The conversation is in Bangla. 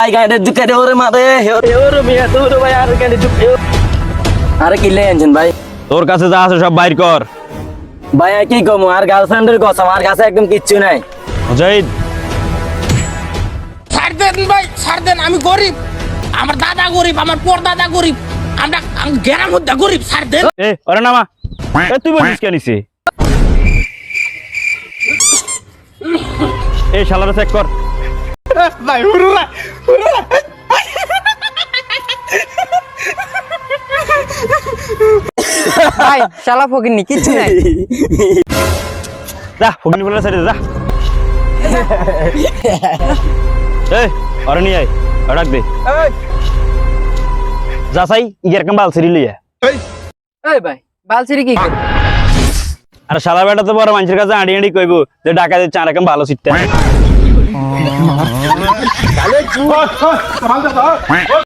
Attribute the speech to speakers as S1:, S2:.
S1: ভাই গাড়ি ঢুকে দে ওরে মারে ওরে মিয়া তোর ভাই আর গাড়ি ঢুকে আরে কি লে আনছেন ভাই
S2: তোর কাছে যা আছে সব বাইর কর।
S1: ভাই আর কি কমু আর গার্লফ্রেন্ডের কথা আমার কাছে একদম কিচ্ছু নাই
S2: মুজাহিদ।
S3: ছাড় দেন ভাই ছাড় দেন আমি গরিব। আমার দাদা গরিব আমার পর দাদা গরিব। আমরা গ্রাম মধ্যে গরিব ছাড় দেন।
S2: এ ওরে নামা। এ তুই বলিস কেন নিছে এই শালারে চেক কর।
S4: ভাই শালা ফকিনি কিচ্ছু নাই
S2: যা ফকিনি বলে সাইডে যা এ ওরে নিয়ে আয় ডাক দে যা সাই ইগের কাম বাল সিরি লিয়া
S4: ওই ভাই বালছিরি কি করে
S2: আর শালা বেটা তো বড় মানুষের কাছে আড়ি আড়ি কইবো যে ডাকা দিয়ে চার রকম ভালো সিটটা